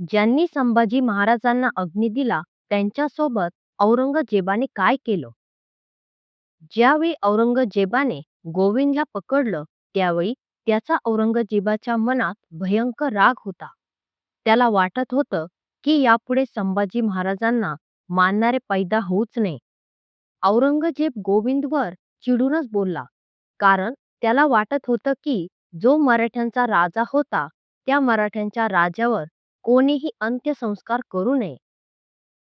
ज्यांनी संभाजी महाराजांना अग्नी दिला त्यांच्यासोबत औरंगजेबाने काय केलं? ज्यावेळी औरंगजेबाने गोविंदला पकडलं त्यावेळी त्याचा औरंगजेबाच्या मनात भयंकर राग होता. त्याला वाटत होतं की यापुढे संभाजी महाराजांना मानणारे पैदा होऊच नये. औरंगजेब गोविंदवर चिडूनच बोलला कारण त्याला वाटत होतं की जो मराठ्यांचा राजा होता त्या मराठ्यांच्या राजावर कोणीही अंत्यसंस्कार करू नये.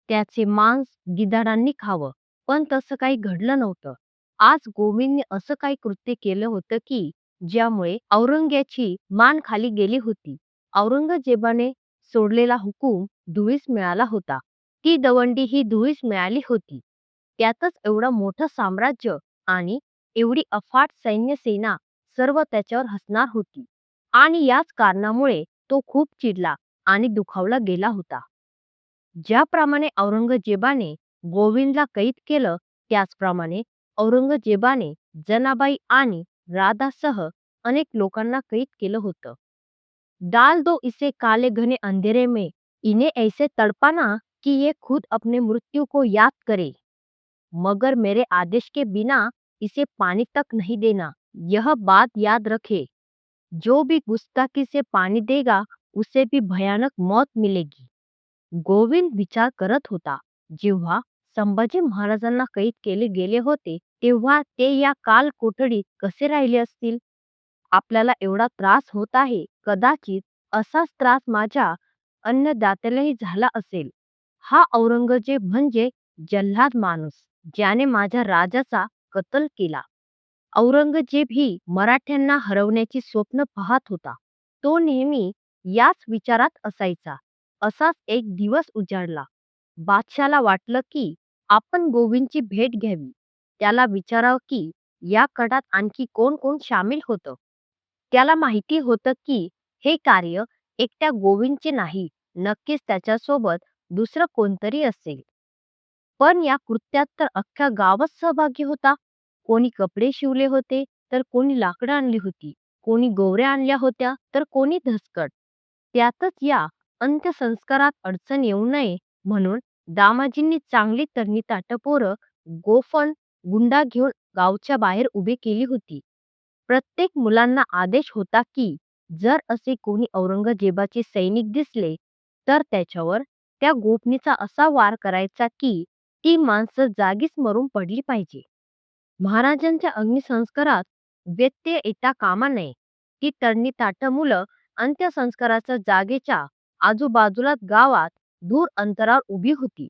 त्याचे मांस गिधाडांनी खावं पण तसं काही घडलं नव्हतं. आज गोविंदने असं काही कृत्य केलं होतं की ज्यामुळे औरंग्याची मान खाली गेली होती. औरंगजेबाने सोडलेला हुकूम धुळीस मिळाला होता. ती दवंडी ही धुळीस मिळाली होती. त्यातच एवढं मोठं साम्राज्य आणि एवढी अफाट सैन्य सेना सर्व त्याच्यावर हसणार होती. आणि याच कारणामुळे तो खूप चिडला. दुखावला गेला होता. ज्याप्रमाणे औरंगजेबाने गोविंदला कैद केलं, त्याचप्रमाणे औरंगजेबाने जनाबाई आणि राधासह अनेक लोकांना कैद केलं होतं. डाल दो इसे काले घने अंधेरे में, इन्हें ऐसे तड़पाना कि ये खुद अपने मृत्यु को याद करे। मगर मेरे आदेश के बिना इसे पानी तक नहीं देना, यह बात याद रखे। जो भी गुस्ताखी से पानी देगा उसे भी भयानक मौत मिलेगी। गोविंद विचार करत होता जेव्हा संभाजी महाराजांना कैद केले गेले होते तेव्हा ते या काल कोठडीत कसे राहिले असतील? आपल्याला एवढा त्रास होत आहे कदाचित असाच त्रास माझ्या अन्नदात्यालाही झाला असेल. हा औरंगजेब म्हणजे जल्हाद माणूस ज्याने माझ्या राजाचा कत्ल केला. औरंगजेब ही मराठ्यांना हरवण्याची स्वप्न पाहत होता. तो नेहमी याच विचारात असायचा. असाच एक दिवस उजाडला. बादशाला वाटलं की आपण गोविंदची भेट घ्यावी. त्याला विचारावं की या कटात आणखी कोण कोण सामील होतं? त्याला माहिती होतं की हे कार्य एकट्या गोविंदचे नाही नक्कीच त्याच्यासोबत दुसरं कोणतरी असेल. पण या कृत्यात तर अख्ख्या गावच सहभागी होता. कोणी कपडे शिवले होते तर कोणी लाकडं आणली होती. कोणी गोवऱ्या आणल्या होत्या तर कोणी धसकट. त्यातच या अंत्यसंस्कारात अडचण येऊ नये म्हणून दामाजींनी चांगली तरणी ताटपोरं गोफण गुंडा घेऊन गावच्या बाहेर उभी केली होती. प्रत्येक मुलांना आदेश होता की जर असे कोणी औरंगजेबाचे सैनिक दिसले तर त्याच्यावर त्या गोपनीचा असा वार करायचा की ती माणसं जागीच मरून पडली पाहिजे. महाराजांच्या अग्निसंस्कारात व्यत्यय येता कामा नये. ती तरणी ताट मुलं अंत्यसंस्काराच्या जागेच्या आजूबाजूला गावात दूर अंतरावर उभी होती.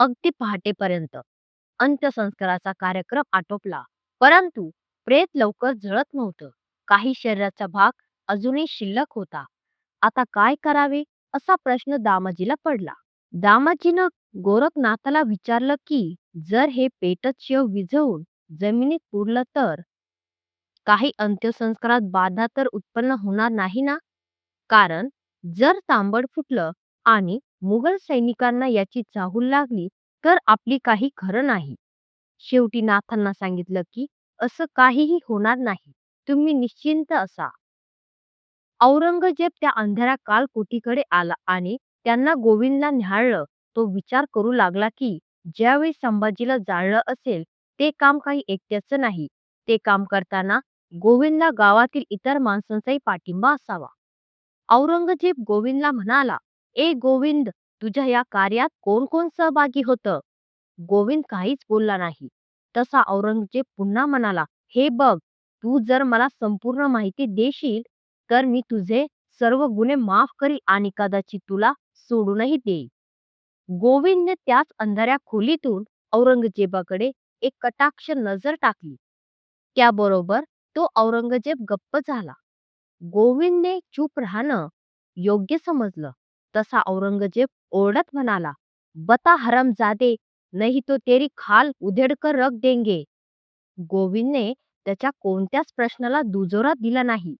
अगदी पहाटेपर्यंत अंत्यसंस्काराचा कार्यक्रम आटोपला. परंतु प्रेत लवकर जळत नव्हतं. काही शरीराचा भाग अजूनही शिल्लक होता. आता काय करावे असा प्रश्न दामाजीला पडला. दामाजीनं गोरखनाथाला विचारलं की जर हे पेटत शिव विझवून जमिनीत पुरलं तर? काही अंत्यसंस्कारात बाधा तर उत्पन्न होणार नाही ना? कारण जर तांबड फुटलं आणि मुघल सैनिकांना याची चाहूल लागली तर आपली काही खरं नाही. शेवटी नाथांना सांगितलं की असं काहीही होणार नाही. तुम्ही निश्चिंत असा. औरंगजेब त्या अंधाऱ्या कालकोटीकडे आला आणि त्यांना गोविंदला न्याहाळलं. तो विचार करू लागला की ज्यावेळी संभाजीला जाळलं असेल ते काम काही एकट्याचं नाही. ते काम करताना गोविंदला गावातील इतर माणसांचाही पाठिंबा असावा. औरंगजेब गोविंदला म्हणाला ए गोविंद तुझ्या या कार्यात कोण कोण सहभागी होतं? गोविंद काहीच बोलला नाही. तसा औरंगजेब पुन्हा म्हणाला हे बघ तू जर मला संपूर्ण माहिती देशील तर मी तुझे सर्व गुन्हे माफ करील आणि कदाचित तुला सोडूनही देईल गोविंदने त्याच अंधाऱ्या खोलीतून औरंगजेबाकडे एक कटाक्ष नजर टाकली. त्याबरोबर तो औरंगजेब गप्प झाला. गोविंदने चूप राहणं योग्य समजलं. तसा औरंगजेब ओरडत म्हणाला बता हरमजादे नहीं तो तेरी खाल उधेडकर रख देंगे. गोविंदने त्याच्या कोणत्याच प्रश्नाला दुजोरा दिला नाही.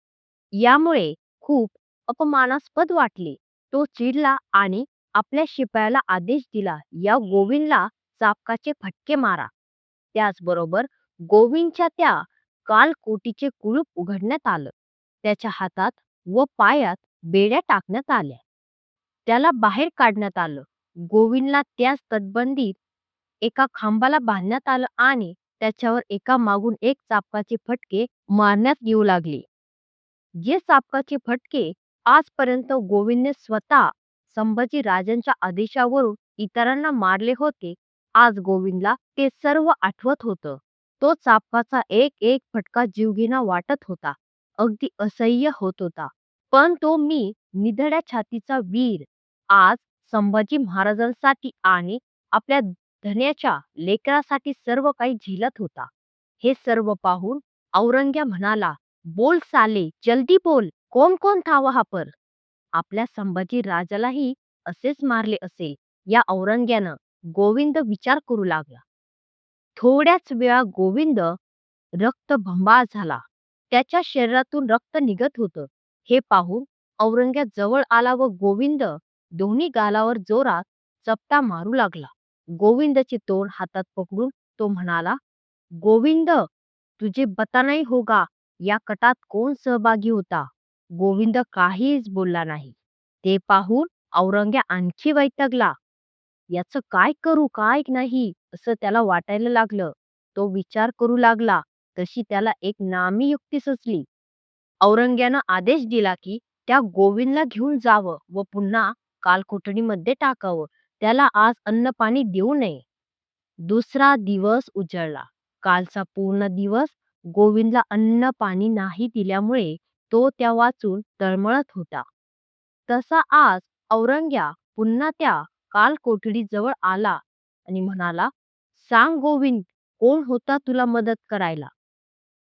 यामुळे खूप अपमानास्पद वाटले. तो चिडला आणि आपल्या शिपायाला आदेश दिला या गोविंदला चापकाचे फटके मारा. त्याचबरोबर गोविंदच्या त्या कालकोटीचे कुलूप उघडण्यात आलं. त्याच्या हातात व पायात बेड्या टाकण्यात आल्या त्याला बाहेर काढण्यात आलं. गोविंदला त्याच तटबंदीत एका खांबाला बांधण्यात आलं आणि त्याच्यावर एका मागून एक चापकाचे फटके मारण्यात येऊ लागले. जे चापकाचे फटके आजपर्यंत गोविंदने स्वतः संभाजी राजांच्या आदेशावरून इतरांना मारले होते, आज गोविंदला ते सर्व आठवत होतं. तो चापकाचा एक एक फटका जीवघेणा वाटत होता, अगदी असह्य होत होता. पण तो मी निधड्या छातीचा वीर आज संभाजी महाराजांसाठी आणि आपल्या धन्याच्या लेकरासाठी सर्व काही झेलत होता. हे सर्व पाहून औरंग्या म्हणाला, बोल साले, जल्दी बोल, कोण कोण था हा पर? आपल्या संभाजी राजालाही असेच मारले असेल या औरंग्यानं गोविंद विचार करू लागला. थोड्याच वेळा गोविंद रक्तबंबाळ झाला. त्याच्या शरीरातून रक्त निघत होतं. हे पाहून औरंग्या जवळ आला व गोविंद दोन्ही गालावर जोरात चपटा मारू लागला. गोविंदचे तोंड हातात पकडून तो म्हणाला, गोविंद तुझे बता होगा या कटात कोण सहभागी होता? गोविंद काहीच बोलला नाही. ते पाहून औरंग्या आणखी वैतागला. याचं काय करू काय नाही असं त्याला वाटायला लागलं. तो विचार करू लागला तशी त्याला एक नामी युक्ती सुचली. औरंग्यानं आदेश दिला की त्या गोविंदला घेऊन जावं व पुन्हा कालकोठडीमध्ये टाकावं. त्याला आज अन्न पाणी देऊ नये. दुसरा दिवस उजळला. कालचा पूर्ण दिवस गोविंदला अन्न पाणी नाही दिल्यामुळे तो त्या वाचून तळमळत होता. तसा आज औरंग्या पुन्हा त्या कालकोठडीजवळ आला आणि म्हणाला, सांग गोविंद कोण होता तुला मदत करायला?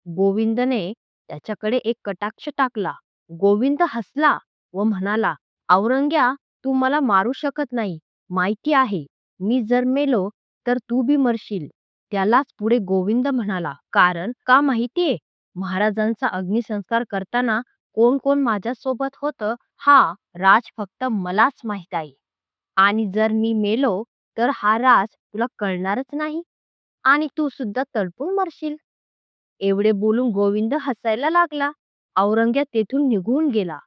गोविंदने त्याच्याकडे एक कटाक्ष टाकला. गोविंद हसला व म्हणाला, औरंग्या तू मला मारू शकत नाही. माहिती आहे, मी जर मेलो तर तू बी मरशील. त्यालाच पुढे गोविंद म्हणाला, कारण का माहितीये? महाराजांचा अग्निसंस्कार करताना कोण कोण माझ्यासोबत होतं हा राज फक्त मलाच माहीत आहे. आणि जर मी मेलो तर हा राज तुला कळणारच नाही आणि तू सुद्धा तडपून मरशील. एवढे बोलून गोविंद हसायला लागला. औरंग्या तेथून निघून गेला.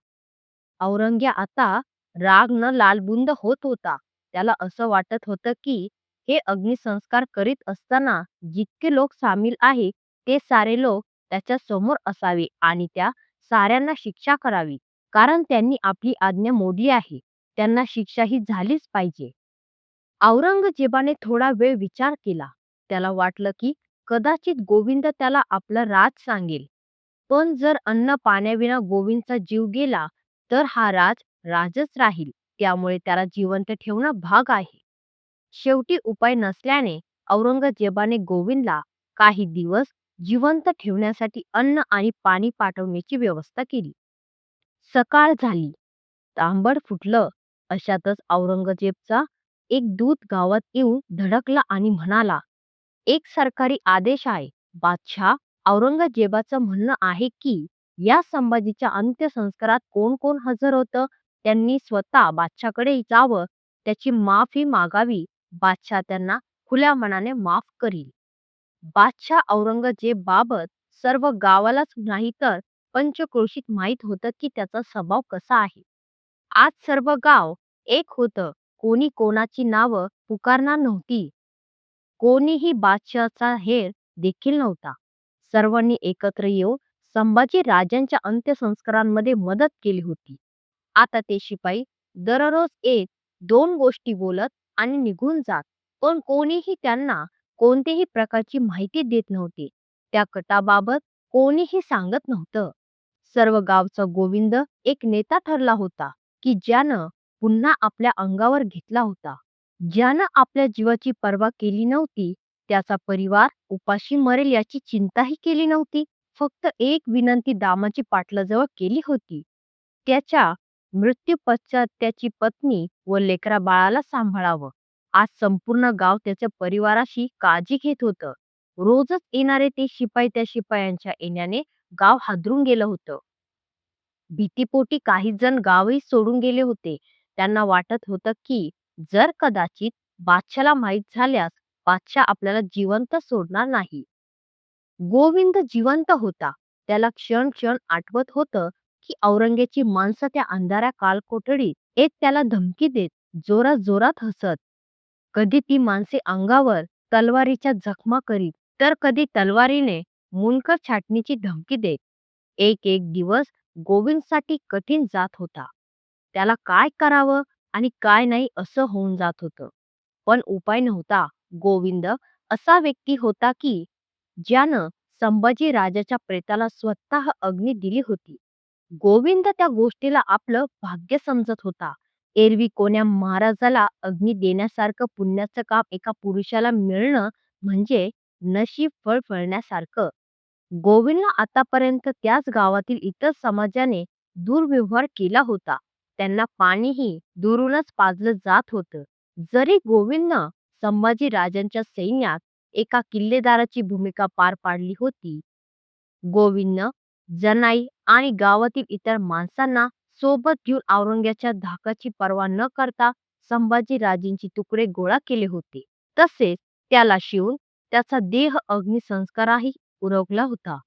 औरंग्या आता राग न लालबुंद होत होता. त्याला असं वाटत होतं की हे अग्निसंस्कार करीत असताना जितके लोक सामील आहे ते सारे लोक त्याच्यासमोर असावे आणि त्या साऱ्यांना शिक्षा करावी कारण त्यांनी आपली आज्ञा मोडली आहे. त्यांना शिक्षा ही झालीच पाहिजे. औरंगजेबाने थोडा वेळ विचार केला. त्याला वाटलं की कदाचित गोविंद त्याला आपला राज सांगेल. पण जर अन्न पाण्याविना गोविंदचा जीव गेला तर हा राज राजच राहील. त्यामुळे त्याला जिवंत ठेवणं भाग आहे. शेवटी उपाय नसल्याने औरंगजेबाने गोविंदला काही दिवस जिवंत ठेवण्यासाठी अन्न आणि पाणी पाठवण्याची व्यवस्था केली. सकाळ झाली. तांबड फुटलं अशातच औरंगजेबचा एक दूत गावात येऊन धडकला आणि म्हणाला, एक सरकारी आदेश आहे. बादशाह औरंगजेबाचं म्हणणं आहे की या संभाजीच्या अंत्यसंस्कारात कोण कोण हजर होतं त्यांनी स्वतः बादशाहकडे जावं, त्याची माफी मागावी. बादशाह त्यांना खुल्या मनाने माफ करील. बादशाह औरंगजेबाबत सर्व गावालाच नाही तर पंचक्रोशीत माहीत होतं की त्याचा स्वभाव कसा आहे. आज सर्व गाव एक होतं. कोणी कोणाची नावं पुकारणार नव्हती. कोणीही बादशाहचा हेर देखील नव्हता. सर्वांनी एकत्र येऊन संभाजी राजांच्या अंत्यसंस्कारांमध्ये मदत केली होती. आता ते शिपाई दररोज एक दोन गोष्टी बोलत आणि निघून जात, पण कोणीही त्यांना कोणत्याही प्रकारची माहिती देत नव्हते. त्या कटाबाबत कोणीही सांगत नव्हतं. सर्व गावचा गोविंद एक नेता ठरला होता की ज्यानं पुन्हा आपल्या अंगावर घेतला होता. ज्यानं आपल्या जीवाची पर्वा केली नव्हती. त्याचा परिवार उपाशी मरेल याची चिंताही केली नव्हती. फक्त एक विनंती दामाजी पाटलाजवळ केली होती. त्याच्या मृत्यूपश्चात त्याची पत्नी व लेकराबाळाला सांभाळावं. आज संपूर्ण गाव त्याच्या परिवाराशी काळजी घेत होतं. रोजच येणारे ते शिपाई त्या शिपायांच्या येण्याने गाव हादरून गेलं होतं. भीतीपोटी काही जण गावही सोडून गेले होते. त्यांना वाटत होतं की जर कदाचित बादशाहला माहीत झाल्यास बादशाह आपल्याला जिवंत सोडणार नाही. गोविंद जिवंत होता. त्याला क्षण क्षण आठवत होतं की औरंगेची माणसं त्या अंधाऱ्या कालकोठडीत एक त्याला धमकी देत, जोरात जोरात हसत. कधी ती माणसे अंगावर तलवारीच्या जखमा करीत, तर कधी तलवारीने मुंडकं छाटणीची धमकी देत. एक एक दिवस गोविंदसाठी कठीण जात होता. त्याला काय करावं आणि काय नाही असं होऊन जात होतं. पण उपाय नव्हता. गोविंद असा व्यक्ती होता की ज्यानं संभाजी राजाच्या प्रेताला स्वतः अग्नी दिली होती. गोविंद त्या गोष्टीला आपलं भाग्य समजत होता. एरवी कोण्या महाराजाला अग्नी देण्यासारखं पुण्याचं काम एका पुरुषाला मिळणं म्हणजे नशीब फळफळण्यासारखं. गोविंदला आतापर्यंत त्याच गावातील इतर समाजाने दुर्व्यवहार केला होता. त्यांना पाणीही दुरूनच पाजलं जात होतं. जरी गोविंदनं संभाजी राजांच्या सैन्यात एका किल्लेदाराची भूमिका पार पाडली होती. गोविंदनं जनाई आणि गावातील इतर माणसांना सोबत घेऊन औरंग्याच्या धाकाची पर्वा न करता संभाजीराजेंचे तुकडे गोळा केले होते. तसेच त्याला शिवून त्याचा देह अग्निसंस्काराही उरवला होता.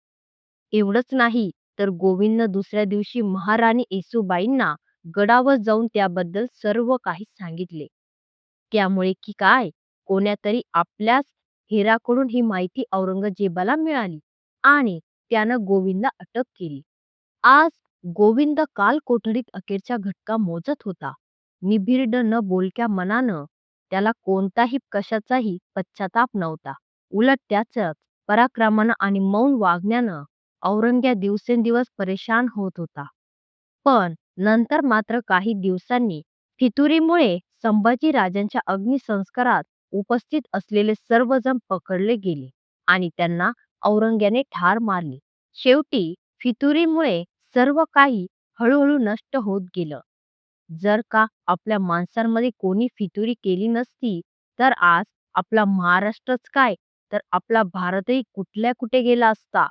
एवढंच नाही तर गोविंदनं दुसऱ्या दिवशी महाराणी येसुबाईंना गडावर जाऊन त्याबद्दल सर्व काही सांगितले. त्यामुळे की काय कोण्यातरी आपल्याच हेराकडून ही माहिती औरंगजेबाला मिळाली आणि त्यानं गोविंद अटक केली. आज गोविंद काल कोठडीत अखेरचा घटका मोजत होता. निभिर्ड न बोलक्या मनानं त्याला कोणताही कशाचाही पश्चाताप नव्हता. उलट त्याच्याच पराक्रमानं आणि मौन वागण्यानं औरंग्या दिवसेंदिवस परेशान होत होता. पण नंतर मात्र काही दिवसांनी फितुरीमुळे संभाजीराजांच्या अग्निसंस्कारात उपस्थित असलेले सर्वजण पकडले गेले आणि त्यांना औरंग्याने ठार मारले. शेवटी फितुरीमुळे सर्व काही हळूहळू नष्ट होत गेलं. जर का आपल्या माणसांमध्ये कोणी फितुरी केली नसती तर आज आपला महाराष्ट्रच काय तर आपला भारतही कुठल्या कुठे गेला असता.